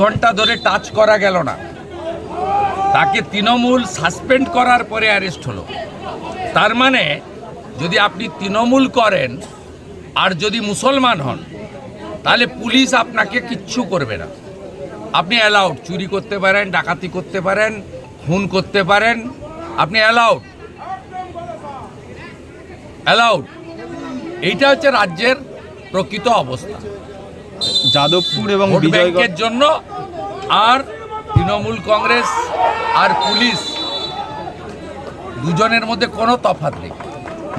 ঘণ্টা ধরে টাচ করা গেল না। তাকে তৃণমূল সাসপেন্ড করার পরে অ্যারেস্ট হলো। তার মানে যদি আপনি তৃণমূল করেন আর যদি মুসলমান হন, তাহলে পুলিশ আপনাকে কিচ্ছু করবে না। আপনি অ্যালাউড চুরি করতে পারেন, ডাকাতি করতে পারেন, খুন করতে পারেন, আপনি অ্যালাউড অ্যালাউড এইটা হচ্ছে রাজ্যের প্রকৃত অবস্থা। যাদবপুর এবং ভোট বিজয়গড় ব্যাংকের জন্য আর তৃণমূল কংগ্রেস আর পুলিশ দুজনের মধ্যে কোনো তফাৎ নেই।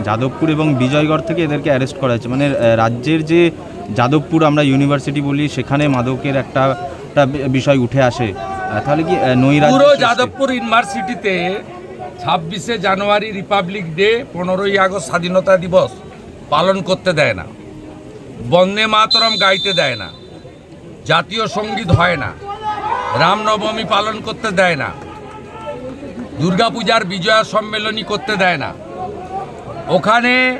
যাদবপুর এবং বিজয়গড় থেকে এদেরকে অ্যারেস্ট করা হয়েছে। মানে রাজ্যের যে যাদবপুর আমরা ইউনিভার্সিটি বলি সেখানে মাদকের একটা একটা বিষয় উঠে আসে। তাহলে কি নৈরাজ্য পুরো যাদবপুর ইউনিভার্সিটিতে ছাব্বিশে জানুয়ারি রিপাবলিক ডে পনেরোই আগস্ট স্বাধীনতা দিবস পালন করতে দেয় না। বন্দে মাতরম গাইতে দেয় না। জাতীয় সংগীত হয় না। রামনবমী পালন করতে দেয় না। দুর্গাপূজার বিজয়া সম্মেলনী করতে দেয় না। ওখানে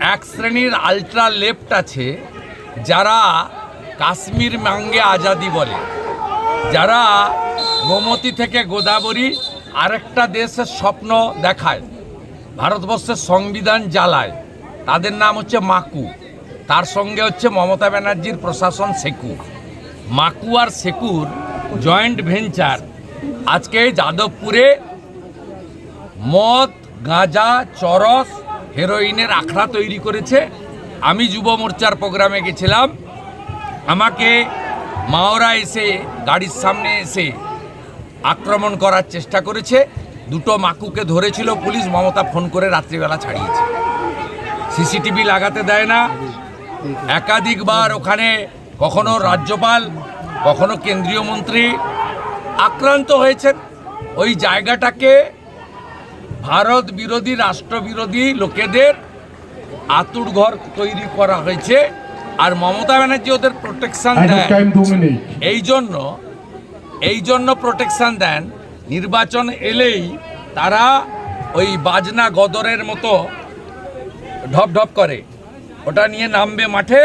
এক শ্রেণির আলট্রা লেফট আছে, যারা কাশ্মীর মাঙ্গে আজাদি বলে। যারা গোমতী থেকে গোদাবরী আরেকটা দেশের স্বপ্ন দেখায়, ভারতবর্ষের সংবিধান জ্বালায়। তাদের নাম হচ্ছে মাকু। তার সঙ্গে হচ্ছে মমতা ব্যানার্জির প্রশাসন সেকু মাকু আর সেকুর জয়েন্ট ভেঞ্চার। আজকে যাদবপুরে মদ, গাঁজা, চরস, হেরোইনের আখড়া তৈরি করেছে। আমি যুব মোর্চার প্রোগ্রামে গেছিলাম। আমাকে মাওরা এসে, গাড়ির সামনে এসে আক্রমণ করার চেষ্টা করেছে। দুটো মাকুকে ধরেছিল পুলিশ, মমতা ফোন করে রাত্রিবেলা ছাড়িয়েছে। সিসিটিভি লাগাতে দেয় না। একাধিকবার ওখানে কখনো রাজ্যপাল কখনো কেন্দ্রীয় মন্ত্রী আক্রান্ত হয়েছেন। ওই জায়গাটাকে ভারত বিরোধী রাষ্ট্রবিরোধী লোকেদের আতুর ঘর তৈরি করা হয়েছে আর মমতা ব্যানার্জি ওদের প্রোটেকশন minutes. এই জন্য এই জন্য প্রোটেকশন দেন। নির্বাচন এলেই তারা ওই বাজনা গদরের মতো ঢপ ঢপ করে। ওটা নিয়ে নামবে মাঠে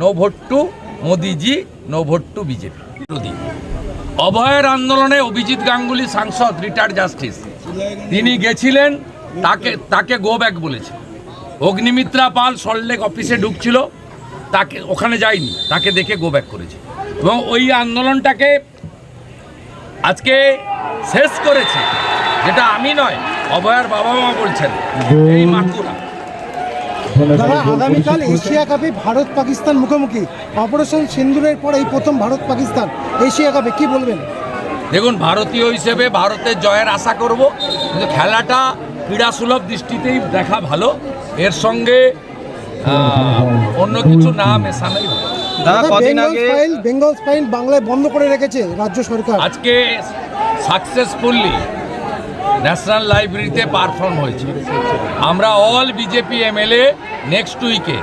no vote to Modiji no vote to BJP. বিরোধী। অভয়ের আন্দোলনে অভিজিৎ গাঙ্গুলি সাংসদ রিটায়ার্ড জাস্টিস তিনি গেছিলেন, তাকে তাকে গো ব্যাক বলেছে। অগ্নিমিত্রা পাল সল্টলেক অফিসে ঢুকছিল, তাকে, ওখানে যায়নি, তাকে দেখে গো ব্যাক করেছে। এবং ওই আন্দোলনটাকে আজকে শেষ করেছে, যেটা আমি নয়, অভয়ার বাবা মা বলছেন, এই মাকুরা দাদা আগামীকাল এশিয়া কাপে ভারত পাকিস্তান মুখোমুখি। অপারেশন সিন্দুরের পর এই প্রথম ভারত পাকিস্তান। এশিয়া কাপে কি বলবেন? দেখুন ভারতীয় হিসেবে ভারতের জয়ের আশা করব। কিন্তু খেলাটা ক্রীড়া সুলভ দৃষ্টিতেই দেখা ভালো। এর সঙ্গে অন্য কিছু না মেশানোই দাদা কদিন বেঙ্গল আগে বেঙ্গল স্পাইল বাংলায় বন্ধ করে রেখেছে রাজ্য সরকার। আজকে সাকসেসফুলি ন্যাশনাল লাইব্রেরিতে পারফর্ম হয়েছে। আমরা অল বিজেপি এমএলএ নেক্সট উইকে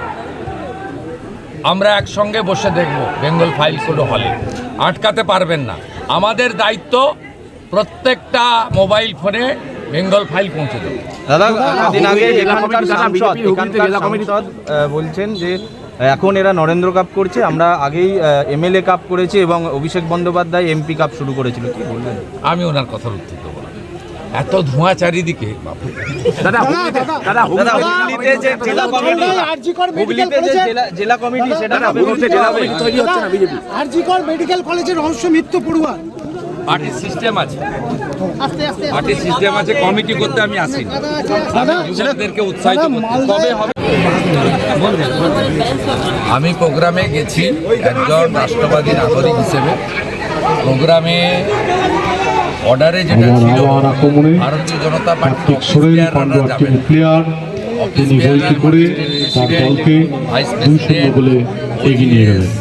আমরা একসঙ্গে বসে দেখব বেঙ্গল ফাইল কোনো হলে। আটকাতে পারবেন না। আমাদের দায়িত্ব প্রত্যেকটা মোবাইল ফোনে বেঙ্গল ফাইল পৌঁছে দেবো দাদা আগে এখানকার সাংসদ এখানকার সাংসদ বলছেন যে এখন এরা নরেন্দ্র কাপ করছে। আমরা আগেই এমএলএ কাপ করেছি এবং অভিষেক বন্দ্যোপাধ্যায় এমপি কাপ শুরু করেছিল। কি বলবেন আমি ওনার কথার উত্তর এত ধোঁয়া চারিদিকে দাদা দাদা জেলা কমিটি সেটা মেডিকেল কলেজের রহস্য মৃত্যু পড়ুয়া। পার্টির সিস্টেম আছে। পার্টির সিস্টেম আছে কমিটি করতে আমি আসিনি। যুবকদেরকে উৎসাহিত দাদা, করতে। মালদায়- কবে হবে আমি প্রোগ্রামে গেছি একজন রাষ্ট্রবাদী নাগরিক হিসেবে। প্রোগ্রামে অর্ডারে যেটা ছিল ভারতীয় জনতা পার্টি প্লেয়ার তিনি গোলটি করে তার দলকে দুই শূন্য এগিয়ে নিয়ে গেলেন।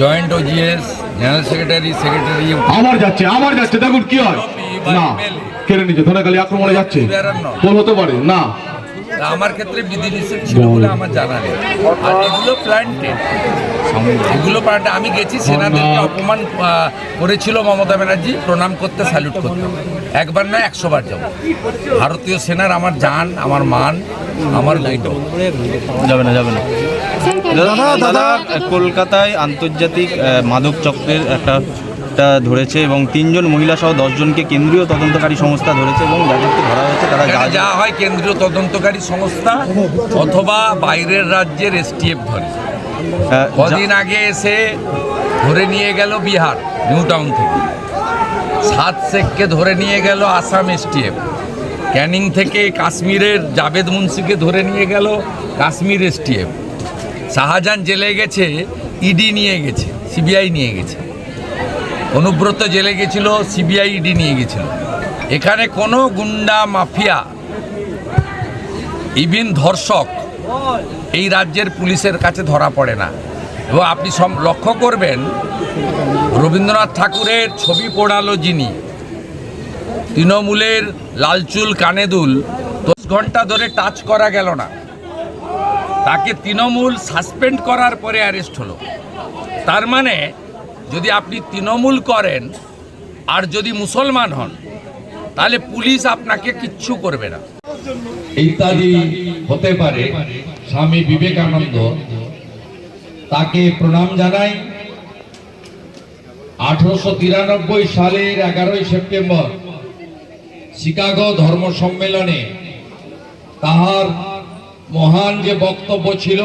Joint OGS general secretary secretary আবার যাচ্ছে আবার যাচ্ছে দেখুন কি হয়। না কেড়ে নিচ্ছে ধনেখালি আক্রমণে যাচ্ছে। বল হতে পারে না। আমার ক্ষেত্রে বিধিনিষেধ ছিল বলে আমার জানা নেই। আর এগুলো প্ল্যান্টেড এগুলো প্ল্যান্টে আমি গেছি সেনাদেরকে অপমান করেছিল মমতা ব্যানার্জি প্রণাম করতে স্যালুট করতে। একবার না একশো বার যাব। ভারতীয় সেনার আমার জান আমার মান আমার গৌরব যাবে না যাবে না। দাদা দাদা কলকাতায় আন্তর্জাতিক মাদক চক্রের একটা একটা ধরেছে এবং তিনজন মহিলা সহ দশজনকে কেন্দ্রীয় তদন্তকারী সংস্থা ধরেছে এবং যাদেরকে ধরা হয়েছে তারা যা যা হয় কেন্দ্রীয় তদন্তকারী সংস্থা অথবা বাইরের রাজ্যের এসটিএফ ধরে। কদিন আগে এসে ধরে নিয়ে গেল বিহার নিউ টাউন থেকে। সাত শেখকে ধরে নিয়ে গেল আসাম এসটিএফ ক্যানিং থেকে কাশ্মীরের জাভেদ মুন্সিকে ধরে নিয়ে গেল কাশ্মীর এসটিএফ শাহজাহান জেলে গেছে ইডি নিয়ে গেছে সিবিআই নিয়ে গেছে। অনুব্রত জেলে গেছিল, সিবিআই ইডি নিয়ে গেছিল। এখানে কোনো গুন্ডা মাফিয়া, ইভিন ধর্ষক, এই রাজ্যের পুলিশের কাছে ধরা পড়ে না। এবং আপনি সব লক্ষ্য করবেন, রবীন্দ্রনাথ ঠাকুরের ছবি পড়ালো যিনি, তৃণমূলের লালচুল কানেদুল, দশ ঘণ্টা ধরে টাচ করা গেল না। তাকে তৃণমূল সাসপেন্ড করার পরে অ্যারেস্ট হলো। তার মানে যদি আপনি তৃণমূল করেন আর যদি মুসলমান হন, তাহলে পুলিশ আপনাকে কিচ্ছু করবে না। ইত্যাদি হতে পারে। স্বামী বিবেকানন্দ তাকে প্রণাম জানাই। আঠারোশো তিরানব্বই সালের এগারোই সেপ্টেম্বর শিকাগো ধর্ম সম্মেলনে তাহার মহান যে বক্তব্য ছিল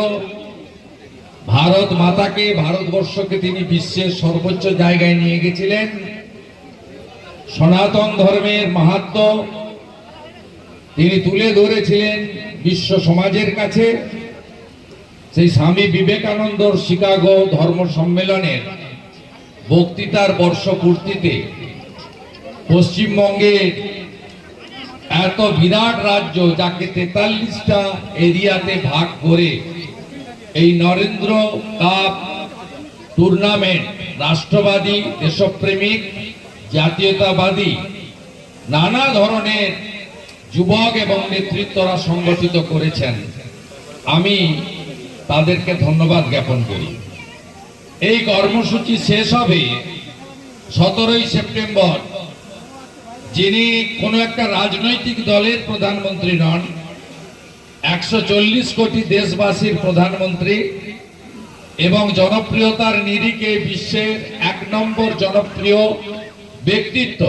ভারত মাতাকে ভারতবর্ষকে তিনি বিশ্বের সর্বোচ্চ জায়গায় নিয়ে গেছিলেন। সনাতন ধর্মের মাহাত্ম্য তিনি তুলে ধরেছিলেন বিশ্ব সমাজের কাছে। সেই স্বামী বিবেকানন্দর শিকাগো ধর্ম সম্মেলনের বক্তৃতার বর্ষপূর্তিতে পশ্চিমবঙ্গে এত বিরাট রাজ্য যাকে তেতাল্লিশটা এরিয়াতে ভাগ করে এই নরেন্দ্র কাপ টুর্নামেন্ট রাষ্ট্রবাদী দেশপ্রেমিক, জাতীয়তাবাদী, নানা ধরনের যুবক এবং নেতৃত্বরা সংগঠিত করেছেন। আমি তাদেরকে ধন্যবাদ জ্ঞাপন করি। এই কর্মসূচি শেষ হবে সতেরোই সেপ্টেম্বর। যিনি কোনো একটা রাজনৈতিক দলের প্রধানমন্ত্রী নন একশো চল্লিশ কোটি দেশবাসীর প্রধানমন্ত্রী এবং জনপ্রিয়তার নিরিখে বিশ্বের এক নম্বর জনপ্রিয় ব্যক্তিত্ব,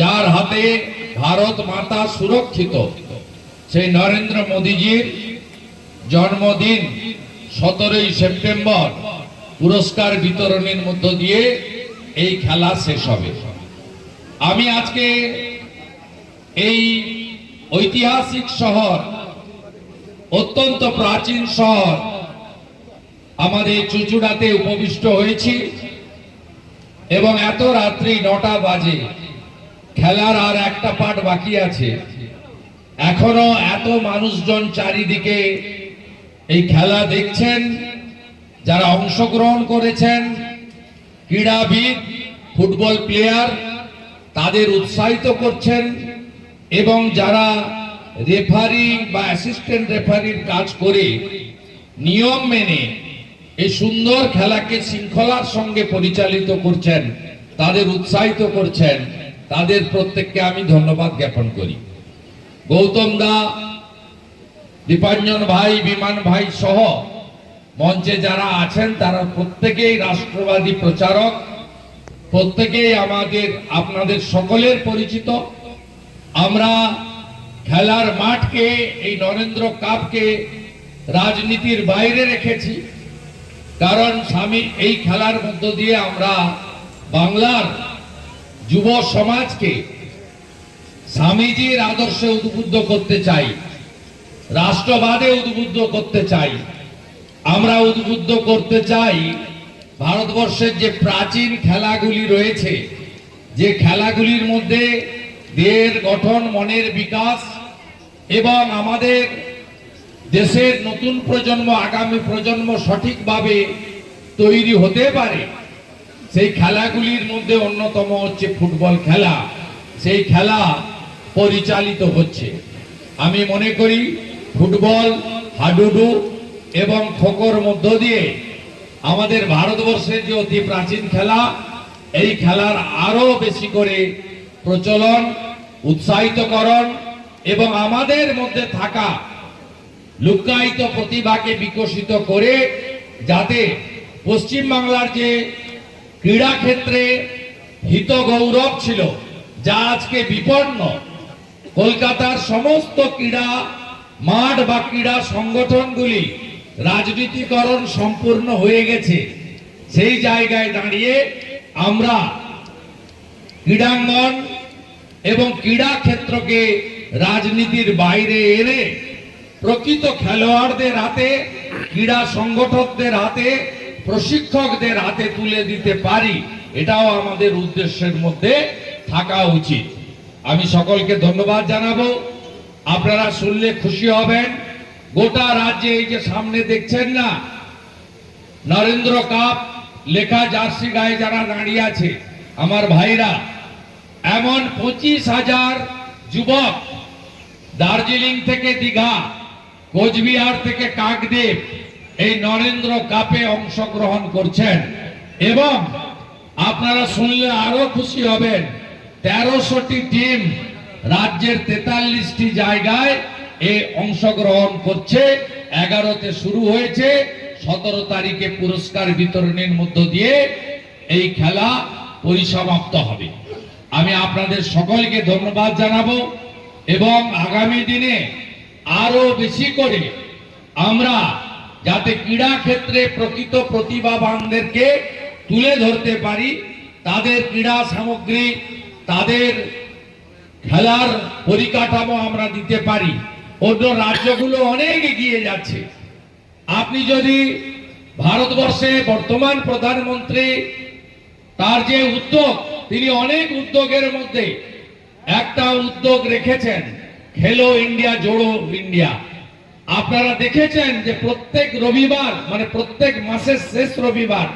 যার হাতে ভারত মাতা সুরক্ষিত, সেই নরেন্দ্র মোদীজির জন্মদিন সতেরোই সেপ্টেম্বর, পুরস্কার বিতরণের মধ্য দিয়ে এই খেলা শেষ হবে। আমি আজকে এই ঐতিহাসিক শহর অত্যন্ত প্রাচীন শহর। আমাদের চুচুড়াতে উপবিষ্ট হয়েছি এবং এত রাত্রি নটা বাজে। খেলার আর একটা পার্ট বাকি আছে। এখনও এত মানুষজন চারিদিকে এই খেলা দেখছেন, যারা অংশগ্রহণ করেছেন। ক্রীড়াবিদ, ফুটবল প্লেয়ার, তাদের উৎসাহিত করছেন এবং যারা রেফারি বা অ্যাসিস্ট্যান্ট রেফারির কাজ করে নিয়ম মেনে এই সুন্দর খেলাকে শৃঙ্খলার সঙ্গে পরিচালিত করছেন, তাদের উৎসাহিত করছেন, তাদের প্রত্যেককে আমি ধন্যবাদ জ্ঞাপন করি। গৌতম দা, দীপাঞ্জন ভাই, বিমান ভাই সহ মঞ্চে যারা আছেন, তারা প্রত্যেকেই রাষ্ট্রবাদী প্রচারক, প্রত্যেকেই আমাদের, আপনাদের সকলের পরিচিত। আমরা খেলার মাঠকে, এই নরেন্দ্র কাপকে রাজনীতির বাইরে রেখেছি। কারণ স্বামী, এই খেলার মধ্য দিয়ে আমরা বাংলার যুব সমাজকে স্বামীজির আদর্শে উদ্বুদ্ধ করতে চাই, রাষ্ট্রবাদে উদ্বুদ্ধ করতে চাই। আমরা উদ্বুদ্ধ করতে চাই ভারতবর্ষের যে প্রাচীন খেলাগুলি রয়েছে, যে খেলাগুলির মধ্যে দেহের গঠন, মনের বিকাশ এবং আমাদের দেশের নতুন প্রজন্ম, আগামী প্রজন্ম সঠিকভাবে তৈরি হতে পারে। সেই খেলাগুলির মধ্যে অন্যতম হচ্ছে ফুটবল খেলা। সেই খেলা পরিচালিত হচ্ছে। আমি মনে করি ফুটবল, হাডুডু এবং খোখোর মধ্য দিয়ে আমাদের ভারতবর্ষের যে অতি প্রাচীন খেলা, এই খেলার আরও বেশি করে প্রচলন, উৎসাহিতকরণ এবং আমাদের মধ্যে থাকা লুকায়িত প্রতিভাকে বিকশিত করে যাতে পশ্চিমবাংলার যে ক্রীড়া ক্ষেত্রে হিত গৌরব ছিল, যা আজকে বিপন্ন, কলকাতার সমস্ত ক্রীড়া মাঠ বা ক্রীড়া সংগঠনগুলি রাজনীতিকরণ সম্পূর্ণ হয়ে গেছে। সেই জায়গায় দাঁড়িয়ে আমরা ক্রীড়াঙ্গন এবং ক্রীড়া ক্ষেত্রকে রাজনীতির বাইরে এনে প্রকৃত খেলোয়াড়দের হাতে, ক্রীড়া সংগঠকদের হাতে, প্রশিক্ষকদের হাতে তুলে দিতে পারি, এটাও আমাদের উদ্দেশ্যের মধ্যে থাকা উচিত। আমি সকলকে ধন্যবাদ জানাব। আপনারা শুনলে খুশি হবেন। গোটা রাজ্যে এই যে সামনে দেখছেন না, নরেন্দ্র কাপ লেখা জার্সি গায়ে যারা দাঁড়িয়ে আছে, আমার ভাইরা, এমন পঁচিশ হাজার যুবক দার্জিলিং থেকে দীঘা, কোচবিহার থেকে কাকদ্বীপ এই নরেন্দ্র কাপে অংশগ্রহণ করছেন। এবং আপনারা শুনলে আরও খুশি হবেন, তেরোশোটি টিম রাজ্যের তেতাল্লিশটি জায়গায় এ অংশগ্রহণ করছে। এগারোতে শুরু হয়েছে, সতেরো তারিখে পুরস্কার বিতরণের মধ্য দিয়ে এই খেলা পরিসমাপ্ত হবে। আমি আপনাদের সকলকে ধন্যবাদ জানাব। এবং আগামী দিনে আরও বেশি করে আমরা যাতে ক্রীড়া ক্ষেত্রে প্রকৃত প্রতিভাবানদেরকে তুলে ধরতে পারি, তাদের ক্রীড়া সামগ্রী, তাদের খেলার পরিকাঠামো আমরা দিতে পারি। অন্য রাজ্যগুলো অনেক এগিয়ে যাচ্ছে। আপনি যদি ভারতবর্ষে বর্তমান প্রধানমন্ত্রী, তার যে উদ্যোগ, তিনি অনেক উদ্যোগের মধ্যে একটা উদ্যোগ রেখেছেন, খেলো ইন্ডিয়া, জোড়ো ইন্ডিয়া। আপনারা দেখেছেন যে প্রত্যেক রবিবার মানে প্রত্যেক মাসের শেষ রবিবার,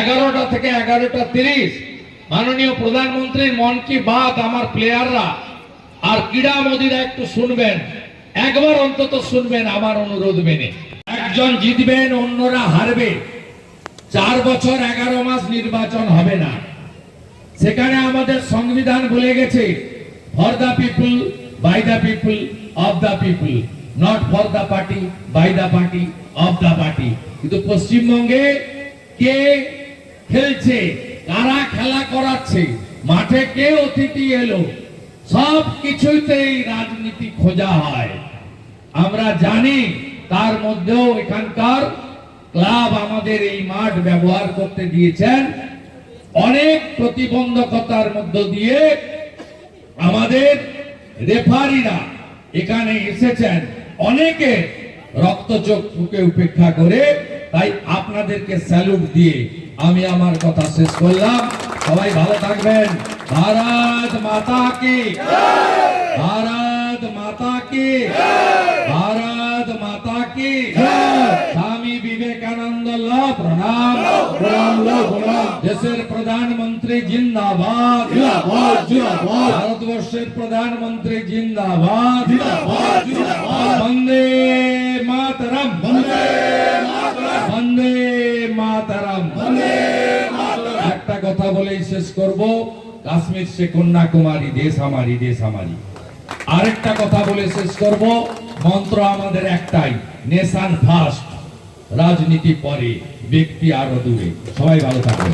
এগারোটা থেকে এগারোটা তিরিশ, মাননীয় প্রধানমন্ত্রীর মন কি বাত আমার প্লেয়াররা। আর ক্রীড়া মোদীরা একটু শুনবেন, একবার অন্তত শুনবেন আমার অনুরোধ মেনে। একজন জিতবেন, অন্যরা হারবে। চার বছর এগারো মাস নির্বাচন হবে না। সেখানে আমাদের সংবিধান বলে গেছে। For the people by the people of the people not for the party by the party of the party কিন্তু পশ্চিমবঙ্গে কে খেলছে, কারা খেলা করাচ্ছে, মাঠে কে অতিথি এলো সব কিছুতেই রাজনীতি খোঁজা হয়। আমরা জানি তার মধ্যেও এখানকার ক্লাব আমাদের এই মাঠ ব্যবহার করতে দিয়েছেন। অনেক প্রতিবন্ধকতার মধ্য দিয়ে আমাদের রেফারিরা এখানে এসেছেন। অনেকে রক্তচোখ ফুকে উপেক্ষা করে, তাই আপনাদেরকে স্যালুট দিয়ে আমি আমার কথা শেষ করলাম। সবাই ভালো থাকবেন। ভারত মাতা কি? ভারত মাতা কি? ভারত মাতা কি? স্বামী বিবেকানন্দ ল প্রণাম। প্রণাম প্রণাম। দেশের প্রধানমন্ত্রী জিন্দাবাদ। ভারতবর্ষের প্রধানমন্ত্রী জিন্দাবাদ। বন্দে মাতরম। বন্দে মাতরম। বন্দে মাতরম। বন্দে একটা কথা বলেই শেষ করব। কাশ্মীর সে কন্যাকুমারী দেশ আমারই দেশ আমারই। আরেকটা কথা বলে শেষ করব। মন্ত্র আমাদের একটাই নেশান ফার্স্ট রাজনীতি পরে ব্যক্তি আরও দূরে। সবাই ভালো থাকবেন।